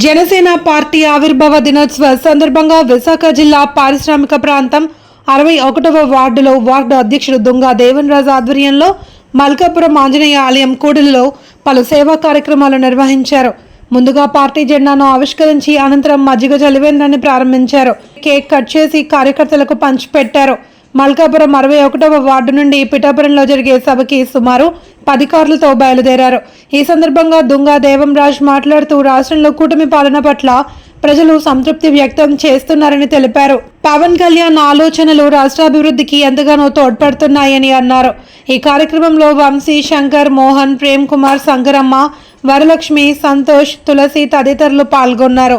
Janasena party ఆవిర్భావ దినోత్సవ సందర్భంగా విశాఖ జిల్లా పారిశ్రామిక ప్రాంతం అరవై ఒకటవ వార్డులో వార్డు అధ్యక్షుడు దుంగ దేవునిరాజాధ్వర్యంలో ఆధ్వర్యంలో మల్కాపురం ఆంజనేయ ఆలయం కూడలిలో పలు సేవా కార్యక్రమాలు నిర్వహించారు. ముందుగా పార్టీ జెండాను ఆవిష్కరించి అనంతరం మజ్జిగ చలివేంద్రాన్ని ప్రారంభించారు. కేక్ కట్ చేసి కార్యకర్తలకు పంచిపెట్టారు. మల్కాపురం అరవై ఒకటవ వార్డు నుండి పిఠాపురంలో జరిగే సభకి సుమారు పది కార్లతో బయలుదేరారు. ఈ సందర్భంగా దుంగా దేవంరాజ్ మాట్లాడుతూ రాష్ట్రంలో కూటమి పాలన పట్ల ప్రజలు సంతృప్తి వ్యక్తం చేస్తున్నారని తెలిపారు. పవన్ కళ్యాణ్ ఆలోచనలు రాష్ట్రాభివృద్ధికి ఎంతగానో తోడ్పడుతున్నాయని అన్నారు. ఈ కార్యక్రమంలో వంశీ శంకర్ మోహన్ ప్రేమ్ కుమార్ సంగరమ్మ వరలక్ష్మి సంతోష్ తులసి తదితరులు పాల్గొన్నారు.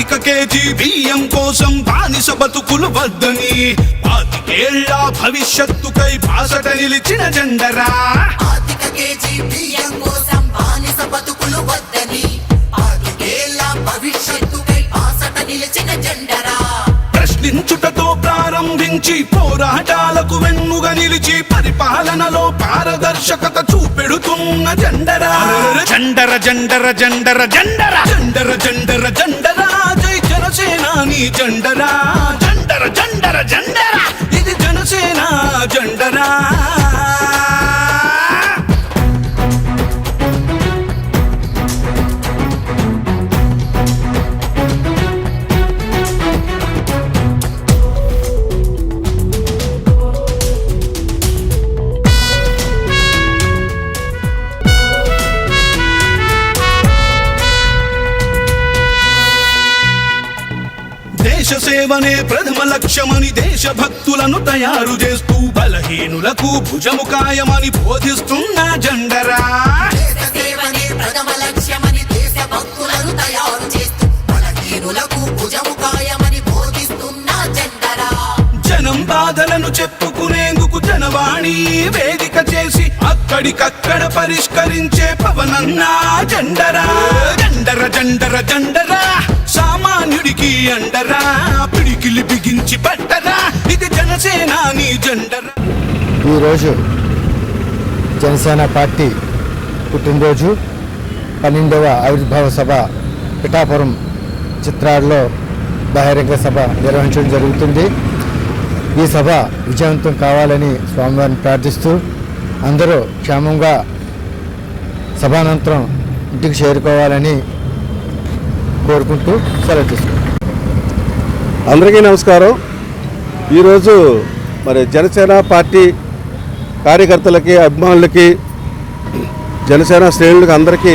పాతిక కేజీ బియ్యం కోసం బానిస బతుకులు వద్దని పాతికేళ్ళ భవిష్యత్తుకై బాసట నిలిచిన జెండరా. ఆర్థిక కేజీ బియ్యం కోసం బానిస బతుకులు వద్దని ఆరుగేళ్ళ భవిష్యత్తుకై బాసట నిలిచిన జెండరా. ప్రశ్నించుటతో ప్రారంభించి పోరాటాలకు వెన్నుగా నిలిచి పరిపాలనలో పారదర్శకత చూపెడుతున్న జెండరా. జెండర జెండర జెండర జెండర. జెండర జెండర జెండరా. జై జనసేనాని జండర జెండర జెండర. దేశ సేవనే ప్రథమ లక్ష్యమని దేశభక్తులను తయారు చేస్తూ బలహీనులకు భుజము కాయమని బోధిస్తున్న జెండరా. దేశ సేవనే ప్రథమ లక్ష్యమని దేశ భక్తులను తయారు చేస్తూ బలహీనులకు భుజము కాయమని బోధిస్తున్న జెండరా. జనం బాధలను చెప్పుకునేందుకు జనవాణి వేదిక చేసి అక్కడికక్కడ పరిష్కరించే పవనన్నా జెండరా. జెండర జెండర జెండరా. అండరా? పిడికిలి బిగించి పట్టరా? ఇది జనసేనాని జెండరా? ఈరోజు జనసేన పార్టీ పుట్టినరోజు పన్నెండవ ఆవిర్భావ సభ పిఠాపురం చిత్రాల్లో బహిరంగ సభ నిర్వహించడం జరుగుతుంది. ఈ సభ విజయవంతం కావాలని స్వామివారిని ప్రార్థిస్తూ అందరూ క్షేమంగా సభానంతరం ఇంటికి చేరుకోవాలని కోరుకుంటూ సెలవు తీసుకుంటాం అందరికీ నమస్కారం. ఈరోజు మరి జనసేన పార్టీ కార్యకర్తలకి అభిమానులకి జనసేన శ్రేణులకి అందరికీ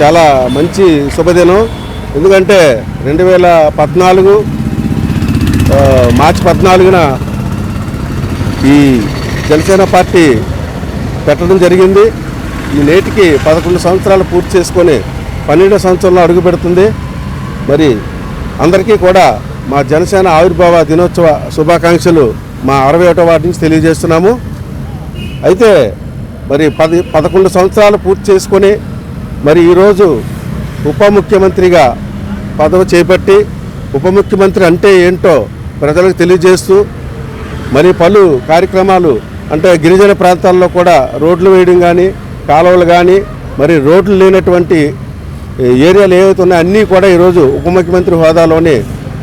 చాలా మంచి శుభదినం. ఎందుకంటే రెండు వేల పద్నాలుగు మార్చి పద్నాలుగున ఈ జనసేన పార్టీ పెట్టడం జరిగింది. ఈ నేటికి పదకొండు సంవత్సరాలు పూర్తి చేసుకొని పన్నెండో సంవత్సరంలో అడుగు పెడుతుంది మరి అందరికీ కూడా మా జనసేన ఆవిర్భావ దినోత్సవ శుభాకాంక్షలు మా అరవై ఒకటో వార్డు నుంచి తెలియజేస్తున్నాము. అయితే మరి పది పదకొండు సంవత్సరాలు పూర్తి చేసుకొని మరి ఈరోజు ఉప ముఖ్యమంత్రిగా పదవి చేపట్టి ఉప ముఖ్యమంత్రి అంటే ఏంటో ప్రజలకు తెలియజేస్తూ మరి పలు కార్యక్రమాలు అంటే గిరిజన ప్రాంతాల్లో కూడా రోడ్లు వేయడం కానీ కాలువలు కానీ మరి రోడ్లు లేనటువంటి ఏరియాలు ఏవైతే ఉన్నాయో అన్నీ కూడా ఈరోజు ఉప ముఖ్యమంత్రి హోదాలోనే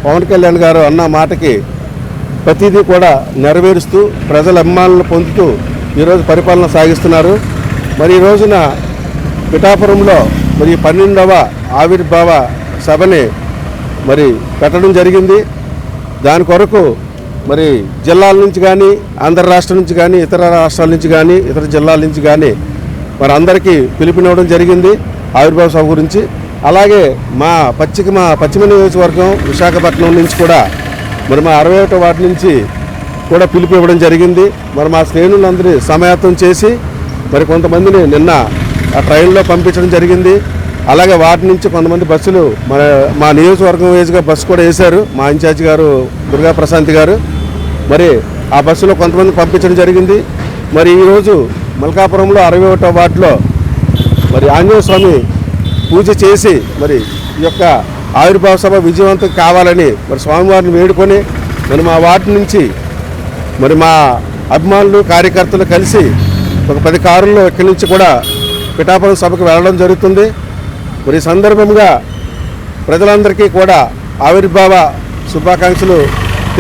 పవన్ కళ్యాణ్ గారు అన్న మాటకి ప్రతిదీ కూడా నెరవేరుస్తూ ప్రజల అభిమానులను పొందుతూ ఈరోజు పరిపాలన సాగిస్తున్నారు. మరి ఈ రోజున పిఠాపురంలో మరి పన్నెండవ ఆవిర్భావ సభని మరి పెట్టడం జరిగింది. దాని కొరకు మరి జిల్లాల నుంచి కానీ ఆంధ్ర రాష్ట్రం నుంచి కానీ ఇతర రాష్ట్రాల నుంచి కానీ ఇతర జిల్లాల నుంచి కానీ మరి అందరికీ పిలుపునివ్వడం జరిగింది ఆవిర్భావ సభ గురించి. అలాగే మా పశ్చిమ పశ్చిమ నియోజకవర్గం విశాఖపట్నం నుంచి కూడా మరి మా అరవై ఒకటో వాటి నుంచి కూడా పిలుపు ఇవ్వడం జరిగింది. మరి మా శ్రేణులందరి సమాయత్తం చేసి మరి కొంతమందిని నిన్న ఆ ట్రైన్లో పంపించడం జరిగింది. అలాగే వాటి నుంచి కొంతమంది బస్సులు మన మా నియోజకవర్గం వేజ్గా బస్సు కూడా వేశారు. మా ఇన్ఛార్జ్ గారు దుర్గా ప్రశాంత్ గారు. మరి ఆ బస్సులో కొంతమంది పంపించడం జరిగింది. మరి ఈరోజు మల్కాపురంలో అరవై ఒకటో వార్డులో మరి ఆంజనేయ స్వామి పూజ చేసి మరి ఈ యొక్క ఆవిర్భావ సభ విజయవంతం కావాలని మరి స్వామివారిని వేడుకొని మరి మా వార్డు నుంచి మరి మా అభిమానులు కార్యకర్తలు కలిసి ఒక పది కారుల్లో ఇక్కడి నుంచి కూడా పిఠాపురం సభకు వెళ్ళడం జరుగుతుంది. మరి ఈ సందర్భంగా ప్రజలందరికీ కూడా ఆవిర్భావ శుభాకాంక్షలు